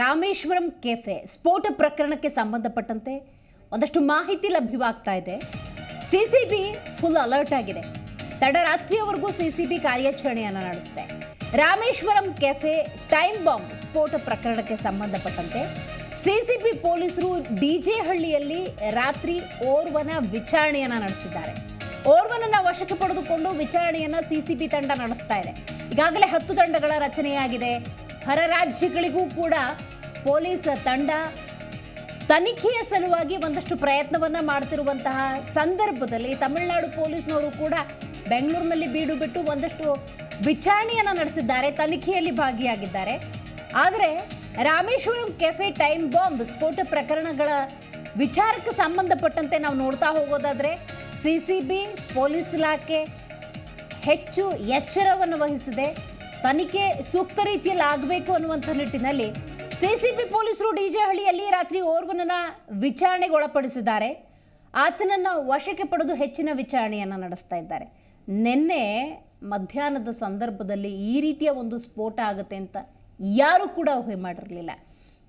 Rameswaram cafe ಸ್ಫೋಟ ಪ್ರಕರಣಕ್ಕೆ ಸಂಬಂಧಪಟ್ಟಂತೆ ಒಂದಷ್ಟು ಮಾಹಿತಿ ಲಭ್ಯವಾಗ್ತಾ ಇದೆ. ಸಿಸಿಬಿ ಫುಲ್ ಅಲರ್ಟ್ ಆಗಿದೆ. ತಡರಾತ್ರಿಯವರೆಗೂ ಬಿ ಕಾರ್ಯಾಚರಣೆಯನ್ನು ನಡೆಸಿದೆ. ರಾಮೇಶ್ವರಂ ಕೆಫೆ ಟೈಮ್ ಬಾಂಬ್ ಸ್ಫೋಟ ಪ್ರಕರಣಕ್ಕೆ ಸಂಬಂಧಪಟ್ಟಂತೆ ಸಿಸಿಬಿ ಪೊಲೀಸರು ಡಿಜೆ ಹಳ್ಳಿಯಲ್ಲಿ ರಾತ್ರಿ ಓರ್ವನ ವಿಚಾರಣೆಯನ್ನ ನಡೆಸಿದ್ದಾರೆ. ಓರ್ವನನ್ನ ವಶಕ್ಕೆ ಪಡೆದುಕೊಂಡು ವಿಚಾರಣೆಯನ್ನ ಸಿಸಿಬಿ ತಂಡ ನಡೆಸ್ತಾ ಇದೆ. ಈಗಾಗಲೇ ಹತ್ತು ತಂಡಗಳ ರಚನೆಯಾಗಿದೆ. ಹೊರ ರಾಜ್ಯಗಳಿಗೂ ಕೂಡ ಪೊಲೀಸ್ ತಂಡ ತನಿಖೆಯ ಸಲುವಾಗಿ ಒಂದಷ್ಟು ಪ್ರಯತ್ನವನ್ನ ಮಾಡ್ತಿರುವಂತಹ ಸಂದರ್ಭದಲ್ಲಿ ತಮಿಳುನಾಡು ಪೊಲೀಸ್ನವರು ಕೂಡ ಬೆಂಗಳೂರಿನಲ್ಲಿ ಬೀಡು ಬಿಟ್ಟು ಒಂದಷ್ಟು ವಿಚಾರಣೆಯನ್ನ ನಡೆಸಿದ್ದಾರೆ, ತನಿಖೆಯಲ್ಲಿ ಭಾಗಿಯಾಗಿದ್ದಾರೆ. ಆದರೆ ರಾಮೇಶ್ವರಂ ಕೆಫೆ ಟೈಮ್ ಬಾಂಬ್ ಸ್ಫೋಟ ಪ್ರಕರಣಗಳ ವಿಚಾರಕ್ಕೆ ಸಂಬಂಧಪಟ್ಟಂತೆ ನಾವು ನೋಡ್ತಾ ಹೋಗೋದಾದ್ರೆ ಸಿಸಿಬಿ, ಪೊಲೀಸ್ ಇಲಾಖೆ ಹೆಚ್ಚು ಎಚ್ಚರವನ್ನು ವಹಿಸಿದೆ. ತನಿಖೆ ಸೂಕ್ತ ರೀತಿಯಲ್ಲಿ ಆಗಬೇಕು ಅನ್ನುವಂಥ ನಿಟ್ಟಿನಲ್ಲಿ ಸಿಸಿಬಿ ಪೊಲೀಸರು ಡಿಜೆ ಹಳ್ಳಿಯಲ್ಲಿ ರಾತ್ರಿ ಓರ್ವನನ್ನ ವಿಚಾರಣೆಗೆ ಒಳಪಡಿಸಿದ್ದಾರೆ ಆತನನ್ನ ವಶಕ್ಕೆ ಪಡೆದು ಹೆಚ್ಚಿನ ವಿಚಾರಣೆಯನ್ನು ನಡೆಸ್ತಾ ಇದ್ದಾರೆ. ನಿನ್ನೆ ಮಧ್ಯಾಹ್ನದ ಸಂದರ್ಭದಲ್ಲಿ ಈ ರೀತಿಯ ಒಂದು ಸ್ಫೋಟ ಆಗುತ್ತೆ ಅಂತ ಯಾರೂ ಕೂಡ ಊಹೆ ಮಾಡಿರಲಿಲ್ಲ.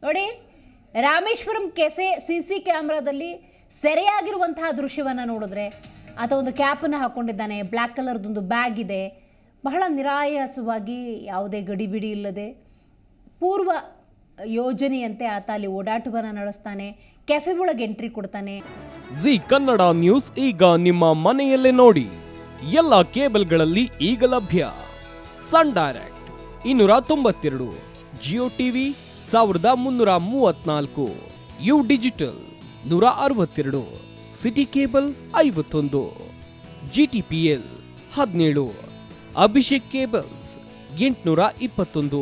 ನೋಡಿ, ರಾಮೇಶ್ವರಂ ಕೆಫೆ ಸಿ ಸಿ ಕ್ಯಾಮ್ರಾದಲ್ಲಿ ಸೆರೆಯಾಗಿರುವಂತಹ ದೃಶ್ಯವನ್ನು ನೋಡಿದ್ರೆ ಆತ ಒಂದು ಕ್ಯಾಪನ್ನು ಹಾಕ್ಕೊಂಡಿದ್ದಾನೆ ಬ್ಲ್ಯಾಕ್ ಕಲರ್ದೊಂದು ಬ್ಯಾಗ್ ಇದೆ. ಬಹಳ ನಿರಾಯಾಸವಾಗಿ ಯಾವುದೇ ಗಡಿಬಿಡಿ ಇಲ್ಲದೆ ಪೂರ್ವ ಯೋಜನೆಯಂತೆ ಆತ ಅಲ್ಲಿ ಓಡಾಟವನ್ನು ನಡೆಸ್ತಾನೆ. ಕೆಫೆ ಒಳಗೆ ಎಂಟ್ರಿ ಕೊಡ್ತಾನೆ. ಜಿ ಕನ್ನಡ ನ್ಯೂಸ್ ಈಗ ನಿಮ್ಮ ಮನೆಯಲ್ಲೇ ನೋಡಿ. ಎಲ್ಲ ಕೇಬಲ್ಗಳಲ್ಲಿ ಈಗ ಲಭ್ಯ. ಸನ್ ಡೈರೆಕ್ಟ್ ಇನ್ನೂರ ತೊಂಬತ್ತೆರಡು ಜಿಯೋ ಟಿವಿ ಸಾವಿರದ ಮುನ್ನೂರ ಮೂವತ್ನಾಲ್ಕು ಯು ಡಿಜಿಟಲ್ ನೂರ ಅರವತ್ತೆರಡು ಸಿಟಿ ಕೇಬಲ್ ಐವತ್ತೊಂದು ಜಿ ಟಿ ಪಿ ಎಲ್ ಹದಿನೇಳು ಅಭಿಷೇಕ್ ಕೇಬಲ್ಸ್ ಎಂಟುನೂರ ಇಪ್ಪತ್ತೊಂದು.